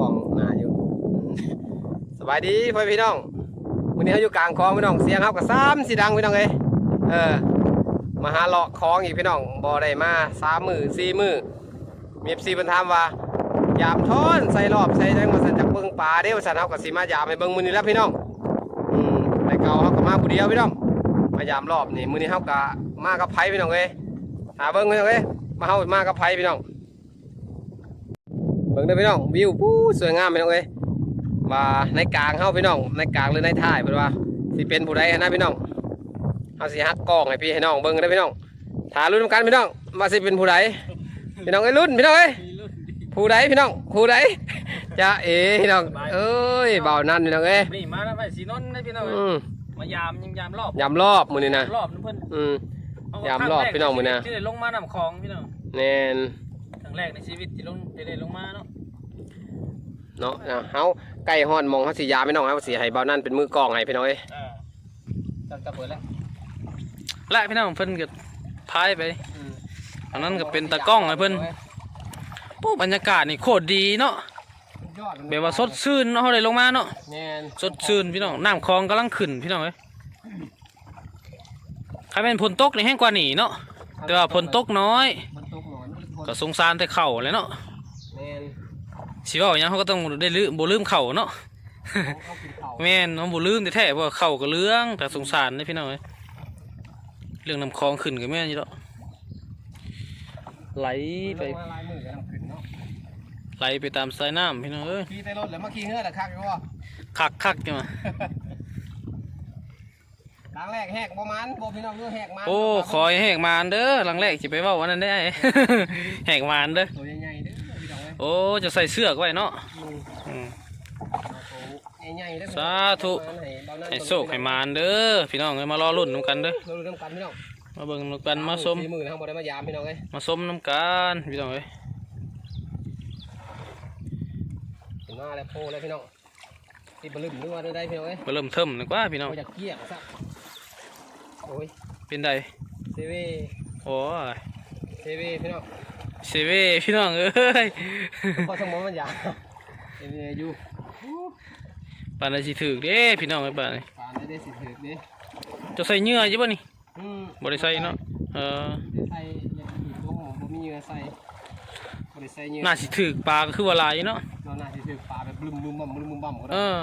กล่องหนาอยู่สบายดีพ่อพี่น้องวันนี้เขาอยู่กลางคลองพี่น้องเสียงเขากับซ้ำสีดังพี่น้องเลยเออมาหาเลาะคลองอีกพี่น้องบ่อได้มาสามมือสี่มือมีเอฟซีเพิ่นถามว่ายามท้อนใส่รอบใส่จังมาสันจากเบิ่งปลาเด้ว่าสันเขากับสีมายามให้เบิ่งมือนี้แล้วพี่น้องอืมแต่เก่าเขาก็มาผู้เดียวพี่น้องมายามรอบนี่มือนี้เขาก็มากับไผพี่น้องเอ้ยหาเบิ่งพี่น้องเอ้ยมาเฮามากับไผพี่น้อง บิ่งได้อพี่น้องวิวปู้สวยงามพี่น้องเอ้ยว่าในกลางเฮาพี่น้องในกลางหรือในท้ายเพิ่นว่าสิเป็นผู้ใดนะพี่น้องเฮาสิฮักกล้องให้พี่ให้น้องเบิ่งได้อพี่น้องถาลุ้นนำกันพี่น้องว่าสิเป็นผู้ใดพี่น้องเอ้ยลุ้นพี่น้องเอ้ยผู้ใดพี่น้องผู้ใดจะเอ๋พี่น้องเอ้ยเบานั่นพี่น้องเอ้ยนี่มาแล้วไปสีนนท์นะพี่น้องอืมมายามยังยามรอบยำรอบมื้อนี้นะรอบนึงเพิ่นอืมเอยามรอบพี่น้องมื้อนี้ที่ได้ลงมานำคลองพี่น้องแน่นค รั้งแรกในชีวิตที่ลงที่ได้ลงมาเนาะเนาะนะเฮาใกล้ฮอดหมองเฮาสิยามพี่น้องเฮาสิให้เบานั่นเป็นมือกล้องให้พี่น้องเอ้ยอ่าจับจับเปิดแล้วและพี่น้องเพิ่นก็พายไปอันนั้นก็เป็นตากล้องให้เพิ่นโอ้บรรยากาศนี่โคตรดีเนาะยอดแบบว่าสดชื่นเนาะเฮาได้ลงมาเนาะแน่นสดชื่นพี่น้องน้ำคลองกำลังขึ้นพี่น้องเอ้ยใครเป็นฝนตกนี่แห้งกว่านี่เนาะแต่ว่าฝนตกน้อยมันต กหนอนก็สงสารแต่เข่าเลยเนาะแม่นสิเว่าอย่างเขาก็ต้องได้ลืมบ่ลืมเข่าเนาะเขากินข้าวแม่นน้องบ่ลืมแต่แท้ๆเพราะว่าเข่าก็เรื่องแต่สงสารเด้พี่น้องเอ้ยเรื่องน้ำคลองขึ้นก็แม่นอยู่ดอกไหลไปลงมาลายมือกันขึ้นเนาะไหลไปตามสายน้ำพี่น้องเอ้ยขี่แต่รถแล้วมาขี่เฮือแต่คักอยู่ว่าคักคักจังมา ครั้งแรกแหกประมาณบ่พี่น้องเรือแหกมาโอ้ขอให้แหกมานเด้อหลังแรกสิไปเว้าวันนั้นได้ แหกมานเด้อตัวใหญ่ๆเด้อพี่น้องเอ้ยโอ้จะใส่เสื้อกไว้เนาะอืมอืมตัวใหญ่ๆเด้อสาธุให้โชคให้มานเด้อพี่น้องเอ้ยมารอลุ้นนํกันเด้อเราดูน้ำกันพี่น้องมาเบิ่งนํกันมาชมสี่มือนะครับบ่ได้มายามพี่น้องเอ้ยมาชมนํกันพี่น้องเอ้ยเห็นว่าแล้วโพแล้วพี่น้องที่บลึมนึกว่าได้พี่น้องเอ้ยมาเริ่มเทิมดีกว่าพี่น้องบ่อยากเกลี้ยงซะ โอ้ยเป็นไดเซเว่โอ้ยเซเว่พี่น้องเซเว่พี่น้องเอ้ยพอสมองมันยาวเซเว่อยู่ปานใดสิถือเด้พี่น้องไอ้ปานนี่ผ่านได้ได้สิถือนี่จะใส่เหงื่ออยู่บ่นี่อืมบ่ได้ใส่เนาะเออใส่ยาขีดลงบ่มีเหงื่อใส่บ่ได้ใส่เหงื่อน่าสิถือปลาก็คือว่าหลายอยู่เนาะเราน่าสิถือปลาแบบบึ้มบึ้มบ่มบึ้มบึ้มบ่มก็เอได้อ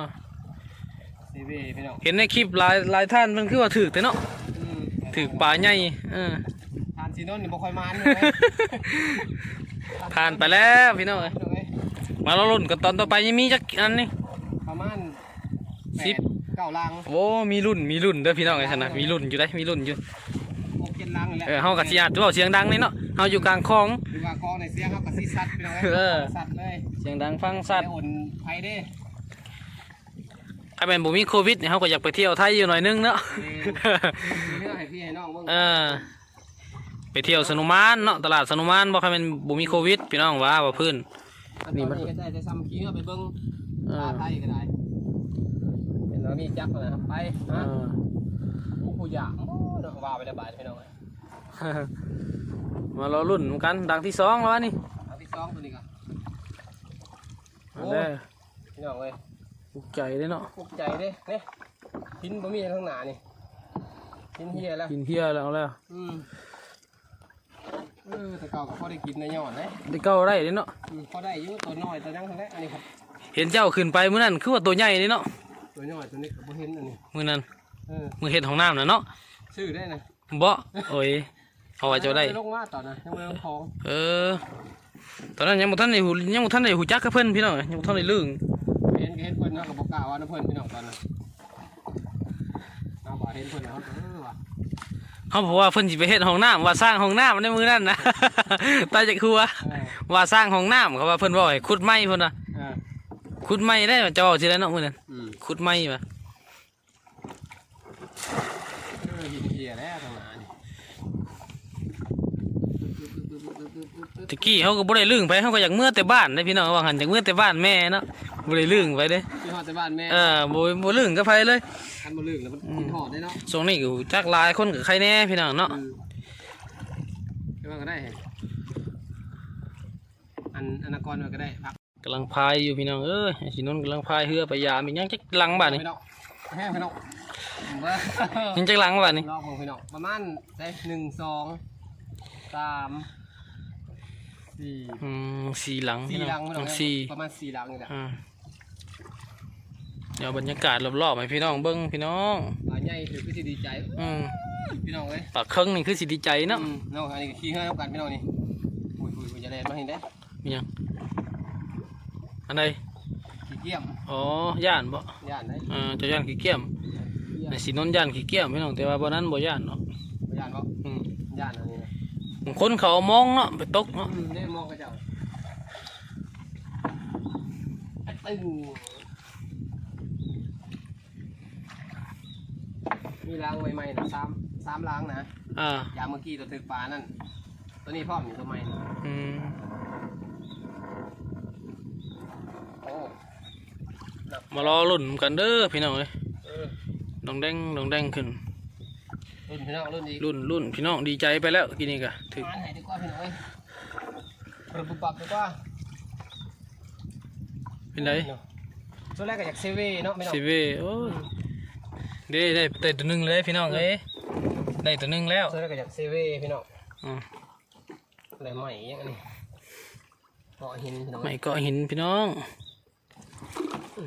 เซเว่พี่น้องเห็นในคลิปหลายหลายท่านมันคือว่าถือแต่เนาะอืม ถือปลาใหญ่เออทานซีโนนนี่บ่ค่อยมานเลยผ่านไปแล้วพี่น้องเอ้ยพี่น้องเอ้ยมาเราลุ้นกันตอนต่อไปยังมีจักอันนี่ประมาณสิบแปดเก้าลังโอ้มีรุ่นมีรุ่นเด้อพี่น้องไอ้ซั่นน่ะมีรุ่นอยู่ได้มีรุ่นอยู่หกเจ็ดลังนี่แหละเออเฮาก็สิอาจจะเว้าเสียงดังนี่เนาะเฮาอยู่กลางคลองหรือว่ากองในเสียงเขาก็สิสัตว์พี่น้องเอเอ้อยสัตว์เลยเสียงดังฟังสัตว์ได้อ่อนไผเด้ ถ้าเป็นบ่มีโควิดเนี่ยเฮาก็อยากไปเที่ยวไทยอยู่หน่อยนึงเนาะ มีเรื่องให้พี่ให้น้องเบิ่งเออ ไปเที่ยวสนุมานเนาะตลาดสนุมานบ่ค่อยแม่นบ่มีโควิดพี่น้องว่าว่าพื้นนี่มันก็ได้แต่ซ้ำขี้เอาไปเบิ่งเอตาอไทยก็ได้เห็นว่ามีจักรนะครับไปเอฮะอ ผู้ผู้อยากโอ้เนาะว่าไปแล้วบาดพี่น้องเอ้ยมารอรุ่นกันดังที่สองแล้ววะนี่เอาที่สองตัวนี้ก่อนอันเด้อพี่น้องเอ้ย ภูมิใจเด้อเนาะปลุกใจเด้เนี่ยหินบ่มีทั้งหนานี่หินเฮียแล้วกินเที่ยแล้วเอาแล้วอืมเออแต่เก่าก็พอได้กินในยอดเลยได้เก้าได้เด้อเนาะอืมพอได้อยู่ตัวน้อยตัวยังเท่านั้นอันนี้ครับเห็นเจ้าขึ้นไปมื้อนั้นคือว่าตัวใหญ่เด้อเนาะตัวน้อยตัวนี้ก็บ่เห็นอันนี้มื้อนั้นเออมื้อเฮ็ดของน้ำน่ะเนาะซื้อได้นะบ่โอ้ยเอาไว้เจ้าได้ ลงมาตอนนะยังไม่ลงคลอง เออ ตอนนั้นยังบ่ทันได้หูยังบ่ทันได้หูจักกับเพิ่นพี่น้องยังบ่ทันได้ลึง เห็นเห็นเพิ่นเนาะก็บ่กล้าว่าน้ำเพิ่นพี่น้องตอนนั้นเอาบ่เห็นเพิ่นเนาะเออว่ะเขาบอกว่าเพิ่นสิไปเฮ็ดห้องน้ำว่าสร้างห้องน้ำในมื้อนั้นนะ ตายจากครัวเออว่าสร้างห้องน้ำเขาว่าเพิ่นบอกให้ขุดไม้เพิ่นน่ะเออขุดไม้ได้จะเอาสิได้เนาะมื้อนั้นอืมขุดไม้ว่ะเออหินเฮียแล้วทางหนานี่ตะกี้เขาก็บ่ได้ลึงไปเขาก็อยากเมื่อแต่บ้านได้พี่น้องว่าหันอยากเมื่อแต่บ้านแม่เนาะ บ่ได้ลึงไปเด้ที่ฮอดแต่บ้านแม่เออบ่บ่ลึงกับไผเลยคันบ่ลึกแล้วมันกินฮอดได้เนาะช่วงนี้ก็จักหลายคนกับใครแน่พี่น้องเนาะอืมใช่ว่าก็ได้แฮะอันอันนกรมันก็ได้พักำลังพายอยู่พี่น้องเอ้ยไอ้สินนท์กำลังพายเรือไปยามอีกยังจักหลังบ้านนี่พี่น้องแห้งพี่น้องเบ้อยังจักหลังบ้านนี่รอบของพี่น้องประมาณได้หนึ่งสองสามสี่อืมสี่หลังสี่พี่น้หลัองงพี่น้องสี่ประมาณสี่หลังนี่แหละอ่า เดี๋ยวบรรยากาศรอบๆให้พี่น้องเบิ้งพี่น้องหลายใหญ่ถือก็จะดีใจอืมพี่น้องเอ้ยปากเครื่องนี่คือสิดีใจเนาะอืมน้องอันนี้ก็ขี้ให้เอากันพี่น้องนี่อุ้ยอุ้ยอุ้ยจะเล่นมาเห็นได้มีหยังอันใดขี้เกียมอ๋อย่านบ่ย่านได้อ่าเจะย่านขี้เกียจไอ้สินนท์ย่านขี้เกียจพี่น้องแต่ว่าบ่นั้นบ่ย่านเนาะบ่ย่านก็อืมย่านอันนี้นะบางคนเขาเอามองเนาะไปตกเนาะอืมได้มองกระเจ้าตึ้ง มีล้างใหม่ๆนะสามสามล้างนะอ่ายางเมื่อกี้ตัวถึกปลานั่น ตัวนี้พ่อมอยู่ตัวใหม่อืมโอ้มารอลุ่นกันเด้อพี่น้องเอ้ยเออดองแดงดองแดงขึ้นรุ่นพี่น้องรุ่นอีกรุ่นรุ่นพี่น้องดีใจไปแล้วกินนี่กะถึกงานไหนดีกว่าพี่น้องเอ้ยระบุปับดีกว่าเป็นไรเนาะตัวแรกก็อยากเซเว่เนาะไม่ต้องสิเวโอ้ย ได้ได้ได้ตัวหนึงเลยพี่น้องเอ้ยได้ตัวหนึงแล้วตัวแรกก็อยากเซเว่พี่น้องอืม อะไรใหม่ยังอันนี้เกาะหินพี่น้องไม่ก็หินพี่น้อง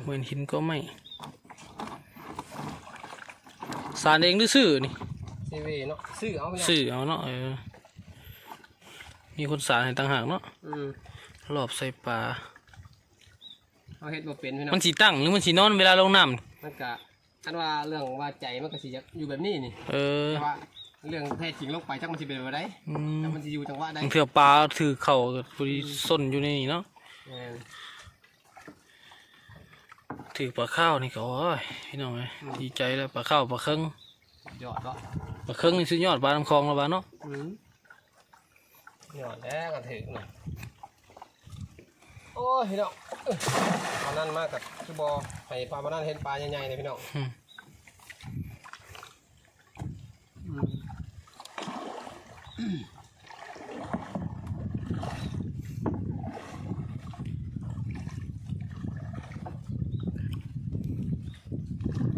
เหมือนหินก็ไม่ สารเองหรือซื้อนี่เซเว่เนาะซื้อเอาพี่น้องซื้อเอาเนาะเออมีคนสารให้ต่างหากเนาะอืมรอบใส่ปลาเอาเฮ็ดบ่เป็นพี่น้องมันสีตั้งหรือมันสีนอนเวลาลงน้มันก็ อันว่าเรื่องว่าใจมันก็สิอยากอยู่แบบนี้นี่ำเออแต่ว่าเรื่องแท้จริงลงไปจักมันสิเป็นแบบใดอืมแต่มันสิอยู่จังหวะใดบางเถื่อปลาถือเข่ากับพอดีส้นอยู่ในนี่เนาะแม่นถือปลาข้าวนี่ก็โอ้ยพี่น้องเอ้ยดีใจแล้วปลาข้าวปลาเคิงยอดเนาะปลาเคิงนี่สุดยอดปลาน้ำคลองแล้วบ้าเนาะอืมยอดแล้วก็ถึงน่ะโอ้ยพี่น้องเอ้ยปลานั่นมากกับคือบอให้ปลามานั่นเห็นปลาใหญ่ๆเลยพี่น้องอืม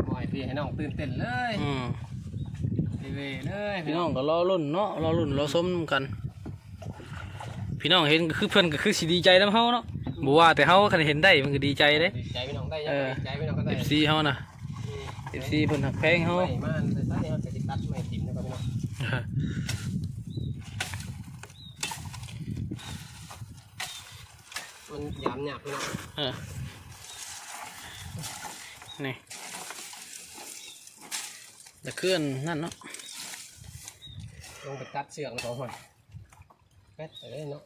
ปล่อยพี่ให้น้องตื่นเต้นเลยอืมทีเวเลยพี่น้องก็รอรุ่นเนาะรอรุ่นรอส้มกัน พี่น้องเห็นก็คือเพื่อนก็คือสิดีใจน้ำเฮาเนาะ บ่ว่าแต่เฮาคันเห็นได้มันก็ดีใจเด้ดีใจพี่น้องได้ยังเออดีใจพี่น้องก็ได้ FC เฮานะ FC เพิ่นหักแพงเฮาไม่มันแต่ถ้าเนี่ยจะติดตัดไม่ทิมนะครับพี่น้องมันยามหยาบพี่น้องเออนี่ตะเคลื่อนนั่นเนาะลงไปตัดเสือกสองคนแป๊ดไปเลยเนาะ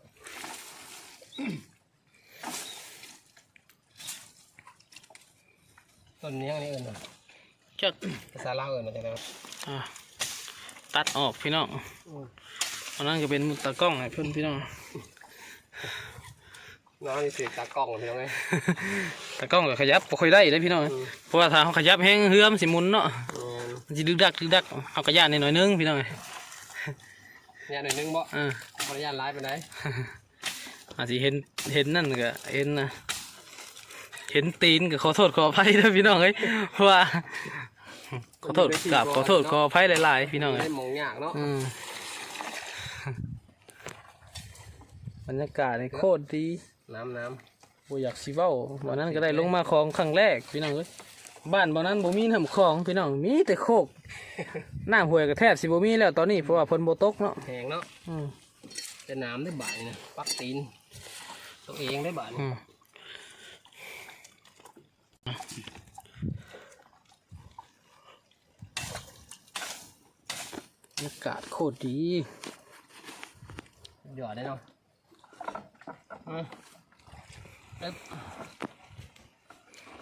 ต้นนี้อันนี้เอิญนะจักภาษาลาวเอิญมาจากไหนวะอะตัดออกพี่น้องอันนั้นก็เป็นตากล้องให้เพิ่นพี่น้องน้องนี่สือตากล้องพี่น้องไงตากล้องก็ขยับบ่ค่อยได้เลยพี่น้องเพราะว่าถ้าเขาขยับแห้งเฮือมนสิหมุนเนาะมันสิดึกดักดึกดักเอากระยานนิดหน่อยนึงพี่น้องเนี่ยหน่อยนึงบ่เออบริยานร้ายไปไหนอาจจะเห็นเห็นนั่นก็เห็นนะ เห็นตีนก็ขอโทษขออภัยนะพี่น้องเอ้ยเพราะว่า ขอโทษกราบขอโทษขออภัยหลายๆพี่น้องเอ้ได้ยมองยากเนาะอืมบรรยากาศนี่โคตรดีน้ำน้บ่อยากสิเว้าวันนั้นก็ได้ลงมาคลองครั้งแรกพี่น้องเอ้ยบ้านบ่นั้นบ่มีน้ำคลองพี่น้องมีแต่โคกน้ำห้วยก็แทบสิบ่มีแล้วตอนนี้เพราะว่าเพิ่นบ่ตกเนาะำแหงเนาะอืมจะน้ำได้บ่ายนะปักตีนตัวเองได้บ่ายอืม บรรยากาศโคตรดีหยอดได้เนาะอืมเอ๊ะ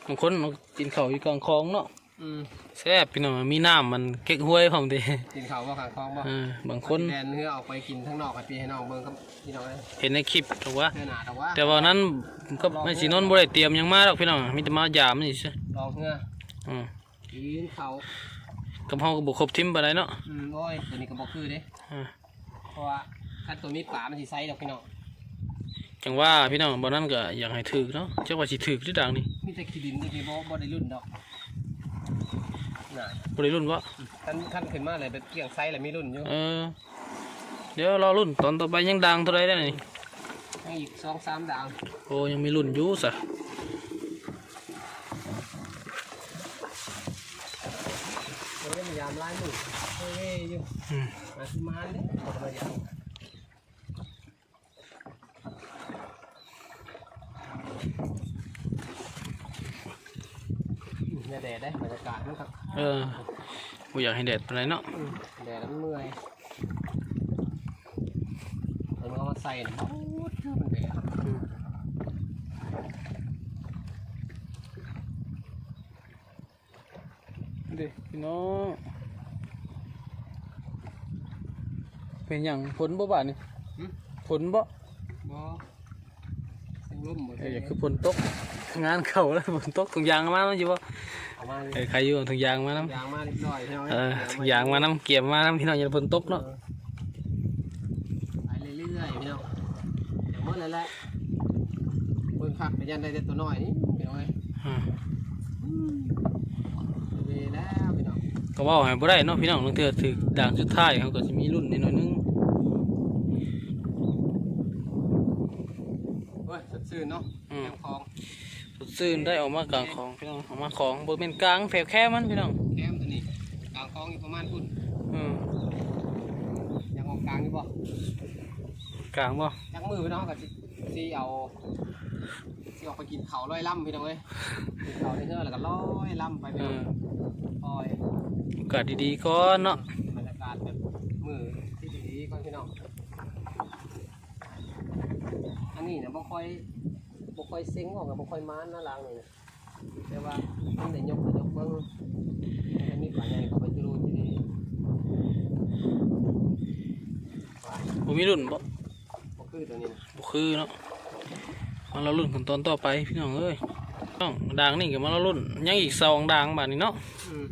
บางคนมันกินเข่าอยู่กลางคลองเนาะ อืมแซ่บพี่น้องมีน้ำมันเก๊กห้วยพร้อมเด้กินข้าวบ่ข้างคลองบ่เออบางคนแดนเพื่อเอาไปกินข้างนอกให้พี่ให้น้องเบิ่งครับพี่น้องเลยเห็นในคลิปถูกว่าเนื้อหนาแต่ว่าแต่ว่านั้นก็ไม่สีนนท์บ่ได้เตรียมหยังมาหรอกพี่น้องมีแต่มายามนี่ใช่ลองเนื้ออืมกินข้าวกับเฮาก็บ่ครบทิมปานใดเนาะอืมโอ้ยตัวนี้ก็บ่คือเด้อ่าเพราะว่าถ้าตัวมีป่ามันสิไซส์ดอกพี่น้องจังว่าพี่น้องบ่นั้นก็อยากให้ถึกเนาะจักว่าสิถึกหรือดังนี่มีแต่ขี้ดินที่บ่บ่ได้รุ่นดอก น่ะบ่ได้รุ่นบ่คันคันขึ้นมาเลยเป็นเกี่ยงไซส์แล้วมีรุ่นอยู่เออ เดี๋ยวรอรุ่นตอนต่อไปยังดังเท่าไรได้นี่ยังอีกสองสามด่างโอ้ยังมีรุ่นอยู่ซะเราได้พยายามไล่มือเฮ้ยอยู่อืมมาสิมาเด้อมาอย่างเนี่ย แดดได้บรรยากาศมันครับเออบ่อยากให้แดดปานใดเนาะอืมแดดแล้วมันเมื่อยเอามันเอามาใส่นะโอ้ยมันแดดเด้พี่น้องเป็นหยังฝนบ่บาดนี่ฝนบ่บ่เสียงลมหมดเอออยากคือฝนตกงานเข้าแล้วฝนตกถุงยางมาแล้วอยู่บ่เอา มาเลยเออใครอยู่เอาถุงยางมานํยางมาเรียบร้อยใช่ไหมเออถุงยางมานํเก็บมานํพี่น้องอย่าฝนตกเนาะไปเรื่อยๆพี่น้องเดี๋ยวเมื่อไรแหละเบิ่งคักไปยันได้แต่ตัวน้อยนี่พี่น้องเอ้ยอืมเวแล้วพี่น้องก็เว้าให้บ่ได้เนาะพี่น้องลางเทื่อถึกด่างสุดท้ายเขาก็สิมีรุ่นนิดหน่อยนึง เฮ้ยสดชื่นเนาะ อืม แคมคลอง สด ซื่นได้ออกมากลางของพี่น้องออกมาของบ่เป็นกลางแฝวแค่มันพี่น้องแคมตัวนี้กลางคลองอยู่ประมาณพุ่นอืมยังออกกลางอยู่บ่กลางบ่จักมือพี่น้องกับสิสิเอาสิออกไปกินเขาวลอยล่ำพี่น้องเอ้ยกินเขาในเฮือแล้วก็ลอยล่ำไปพี่เอน้องอลอยโอกาสดีๆก่อนเนาะบรรยากาศแบบมือที่ดีๆก่อนพี่น้องอันนี้เนี่ยบ่ค่อย บ่ค่อยเซ็งออกกับบ่ค่อยมานนะล้างนี่นะแต่ว่ามันได้ยกได้ยกเบิ่งอันนี้ปลาใหญ่เขาไปจุรูที่นี่บ่มีรุ่นบ่บ่คือตัวนี้นะบ่คือเนาะมาเรารุ่นขั้นตอนต่อไปพี่น้องเอ้ยน้องด่างนี่ก็มาเรารุ่นยังอีกสองด่างบาดนี้เนาะอืม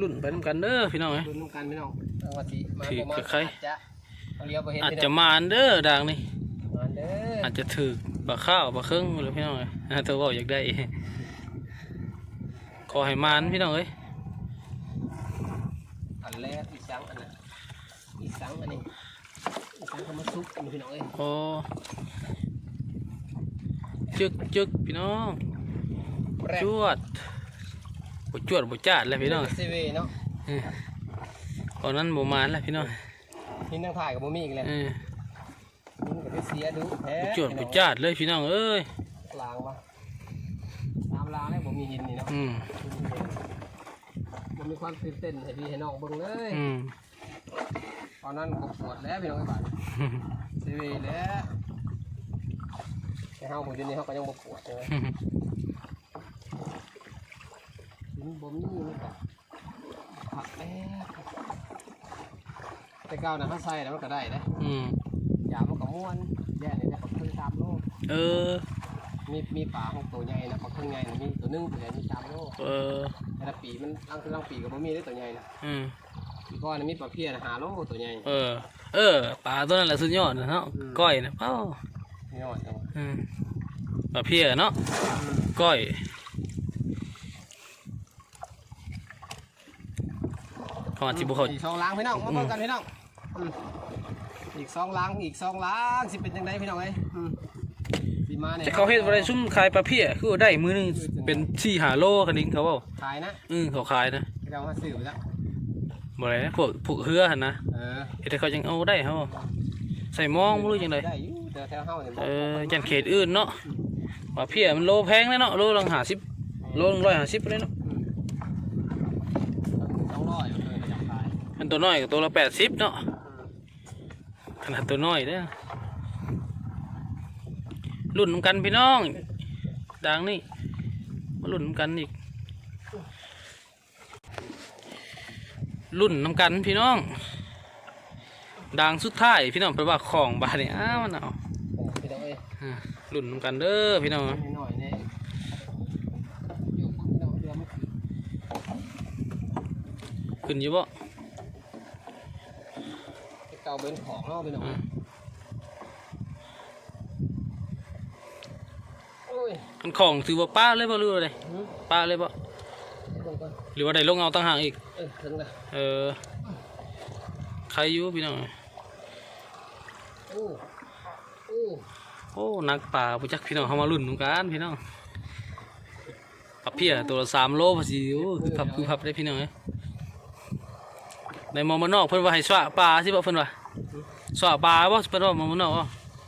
รุ่นไปนํกันเด้อพี่น้องเอ้ยรุ่นน้ำกันพี่น้องเอาว่าสิมาถือบ่มากับใครอาจจะเอาเลี้ยวไปเห็นอาจพี่น้จะองมานเด้อด่างนี่มาเด้ออาจจะถือ ปลาข้าวปลาเครื่องหรือพี่น้องเอ้ยอ่าตัวบอกอยากได้ขอให้มานพี่น้องเอ้ยอันแรกอีสังอันน่ะอีสังอันนี้อีสังเขามาซุกอันนี้พี่น้องเอ้ยโอ้จึกจึกพี่น้องแรกจวดบ่จวดบ่จาดเลยพี่น้องเซเวเนาะเออตอนนั้นบ่มานแล้วพี่น้องนี่นั่งถ่ายกับบ่มีอีกแล้ว เออนี่ก็ไปเสียดูแพ้บ่จวดบ่จาดเลยพี่น้องเอ้ยล้างมาตามล้างแล้วบ่มีหินนี่เนาะอืมบ่มีความตื่นเต้นให้พี่ให้น้องเบิ่งเลยอืมตอนนั้นก็ปวดแล้วพี่น้องไอ้บ้านเซเวแล้วแต่เฮาคนเดียวนี้เฮาก็ยังบ่ปวดใช่ไหมหินบ่มีมันก็ผักแป๊บแต่เก่านะเฮาใส่แล้วมันก็ได้เด้อืมยา มันก็ม่วนแย่นี่ได้ปักครึ่งสามโลเออ มีมีปลาของตัวใหญ่นะปักครึ่งใหญ่นะมีตัวหนึงตัวใหญ่มีสามโลเออแต่ละปีมันลังคือลังปีก็บ่มีได้ตัวใหญ่นะอืมปีก่อนนะมีปลาเพี้ยนะหาโลตัวใหญ่เออ เออปลาตัวนั้นแหละสุดยอดนะเนาะก้อยนะเป้านี่ยอดจังวะอืมปลาเพียเนาะก้อยเขาอาจจะบุเขาอีกสองล้างพี่น้องมาเบิ่งกันพี่น้อง อืมอีกสองล้างอีกสองล้างสิเป็นจังไดพี่น้องเอ้ยอืมสิมาเนี่ยแต่เขาเฮ็ดอะไรซุ่มขายปลาเพียคือได้มือหนึงเป็นสี่หาโลคันนี้เขาเปล่าขายนะอืมเขาขายนะเรามาซื้อไปแล้วบ่ได้นะพวกพวกเฮือหันนะเออเฮ็ดให้เขาจังเอาได้เขาใส่หมองบ่รู้จังไดได้อยู่เดี๋ยวแถวเฮาเนี่ยเออจันเขตอื่นเนาะปลาเพียมันโลแพงเลยเนาะโลละ50โลละ150เลยเนาะสองร้อยเออจับขายอันตัวน้อยก็ตัวละ80เนาะ ขนาดตัวน้อยเด้อรุ่นนำกันพี่น้องดังนี่มารุ่นนำกันอีก รุ่นนำกันพี่น้องดังสุดท้ายพี่น้องแปลว่าของบาดนี่อ้าวมันเอาโอ้พี่น้องเอ้ยอ่ารุ่นนำกันเด้อพี่น้องนิดหน่อยเนี่ยอยู่พวกพี่น้องเรือมันคือขึ้นอยู่บ่เก่าเป็นของเนาะพี่น้องอืมมันของถือว่าป้าเลยบ่หรือว่าไดหืมป้าเลยบ่ลงก่อนหรือว่าได้ลงเอาต่างหากอีกเออถึงละเออใครอยู่พี่น้องโอ้โอ้โอ้นักป่าผู้จักพี่น้องเขามาลุ่นนำกันพี่น้องปับเพียตัวละสามโลพอดีโอ้คือพับคือพับได้พี่น้องเอ้ยในมองมานอกเพิ่นว่าให้สวะปลาสิบ่เพิ่นว่า สวะปลาบ่เพิ่นว่ามองมานอกบ่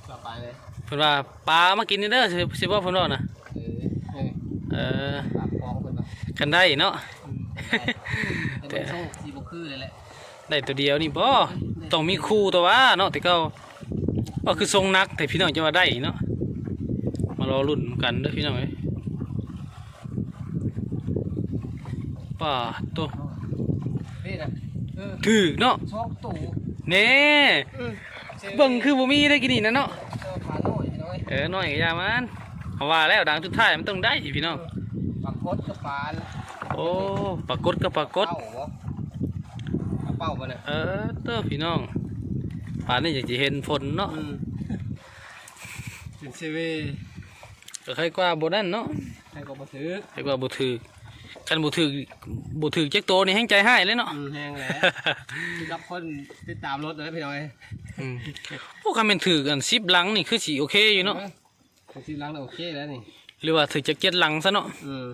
กลับไปเลยเพิ่นว่าปลามากินนี่เด้อสิสิบ่เพิ่นว่านะเออเออเออปากคลองคนละกันได้เนาะแต่ เป็นช่องสีบุคือเลยแหละได้ตัวเดียวนี่บ่ต้องมีคู่ตัวว่าเนาะแต่เก็ก็คือทรงนักแต่พี่น้องจะว่าได้เนาะมารอรุ่นกันเด้อพี่น้องเอ้ยป่าตัวนี่นะเออถือเนาะช่องตู่ เน่เบิ่งคือบ่มีได้กินนี่นะเนาะเจอขาโน่อยน้อยเออน้อยก็อย่ามันเอาว่าแล้วดังทุกท้ายมันต้องได้พี่น้องปากกดกับปานโอ้ปรากฏก็ปรากฏเป้าบ่เอาเป้าบ่เนี่ยเออเด้อพี่น้องป่านนี้อยากจะเห็นฝนเนาะอืมเป็นเซเว่ก็ใครกว่าบ่นั่นเนาะให้ก็บ่ซื้อใครกว่าบ่ถือ คันบ่ถือบ่ถือจักโตนี่แฮงใจหายเลยเนาะอืมแห้งแหล้วรับคนติดตามรถเลยพี่น้อยอืมโอ้คันแม่นถือกัน10หลังนี่คือสิโอเคอยู่เนาะผมซื้อล้างแล้วโอเคแล้วนี่หรือว่าถือจักเจ็ดหลังซะเนาะอืม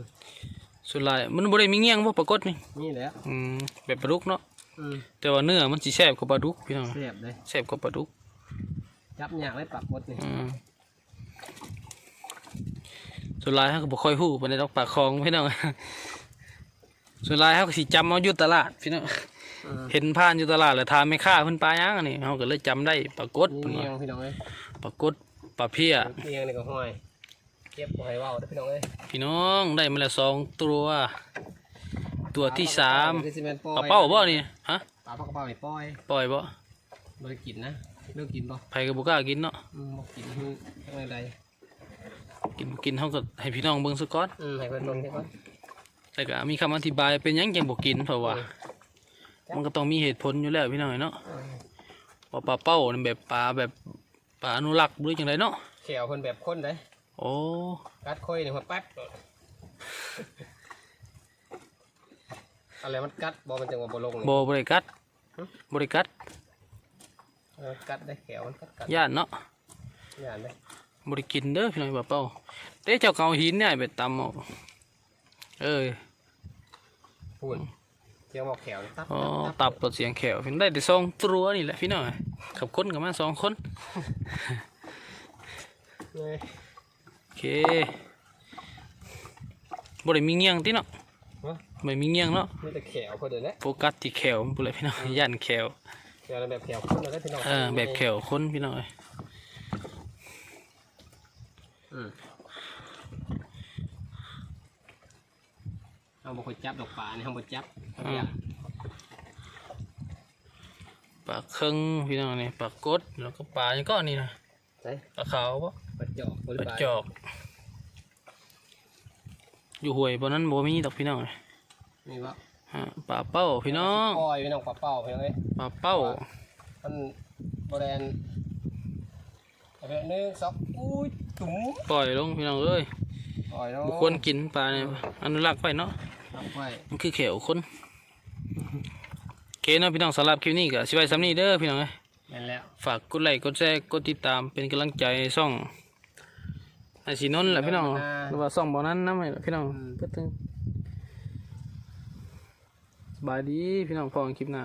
ส่วนหลายมันบ่ได้มีเงี้ยงบ่ปรากฏนี่นี่แหละอืมแบบปลาดุกเนาะอืมแต่ว่าเนื้อมันสิแซ่บกว่าปลาดุกพี่น้องเสียบเลยแซ่บกว่าปลาดุกจับยากเลยปากกดนี่อืมส่วนหลายเขาก็บ่ค่อยฮู้ปานใดดอกปากคลองพี่น้อง ส่วนหลายเขาก็สิจำเอาอยู่ตลาดพี่น้องอืมเห็นผ่านอยู่ตลาดแล้วถามแม่ค้าเพิ่นปลาหยังอันนี้เขาก็เลยจำได้ปลากดนี่เพิ่นเมียว่างพี่น้องเอ้ยปลากดปลาเพี้ยเมียงนี่ก็ห้อยเก็บบ่ให้เว้าเด้อพี่น้องเอ้ยพี่น้องได้มาแล้วสองตัว ตัวที่สามที่สิแม่นปล่อยปลาเป้าบ่นี่ฮะปลาปลากระเป๋านี่ปล่อยปล่อยบ่บ่ได้กินนะเลิกกินบ่ไผก็บ่กล้ากินเนาะอืมบ่กินคือจังไดกินบ่กินเฮาก็ให้พี่น้องเบิ่งซะก่อนอืมให้เพิ่นลงใช่ก่อน แต่ก็มีคำอธิบายเป็นหยังจังบ่กินเพราะว่า มันก็ต้องมีเหตุผลอยู่แล้วพี่น้องเนาะอืมว่าปลาเป้านี่แบบปลาแบบปลาอนุรักษ์หรือจังไดเนาะแขวเพิ่นแบบคนเด้โอ้กัดค่อยนี่หัวแป๊บอะไรมันกัดบ่มันจังว่าบ่ลงนี่บ่บ่ได้กัดบ่ได้กัดเออกัดได้แขวมันกัดกัดย่านเนาะย่านได้บ่ได้กินเด้อพี่น้องปลาเป้าเด้เจ้าเกาหินเนี่ยไปตำเอาเอ้ย พูดเจียวหมอกแขวนี่ตับอ๋อตับตัวเสียงแขวพี่ได้แต่สองตัวนี่แหละพี่น้องขับคนกับมาสองคนเอ้ยโอเคบ่ได้มีเงี้ยงติเนาะบ่มีเงี้ยงเนาะมีแต่แขวเพิ่นเด้อแหละโฟกัสที่แขวมันพุ่นแหละพี่น้องย่านแขวแขวแบบแขวคนแล้วก็พี่น้องเออแบบแขวคนพี่น้องเอ้ยอืม เอาบ่ค่อยจับดอกปลานี่เฮาบ่จับเอาไปย่างปลาเคิงพี่น้องนี่ปลากดแล้วก็ปลานี่ก็นี่นะใส่ปลาขาวบ่ปลาจอกบ่ปได้ลาปลาจอก อยู่ห้วยบ่นั้นบ่มีดอกพี่น้องเอ้ยนี่ว่าฮะปลาเป้าพี่น้องปล่อยพี่น้องปลาเป้าพี่น้องเอ้ยปลาเป้ามันบ่แดนเอาไปหนึ่งสองอุ้ยตุ๋มปล่อยลงพี่น้องเอ้ยปล่อยเนาะบ่ควรกินปลาเนี่ยอนุรักษ์ไว้เนาะรับไว้ มันคือเขียวคนเคเนาะพี่น้องสำหรับคลิปนี้ก็สิไว้ซ้ำนี้เด้อพี่น้องเอ้ยแม่นแล้วฝากกดไลค์กดแชร์กดติดตามเป็นกำลังใจช่องไอสีนนท์แหละพี่น้องหรือว่าช่องบ่อนั้นนะไหมพี่น้องก็ถึงสบายดีพี่น้องพอกันคลิปหน้า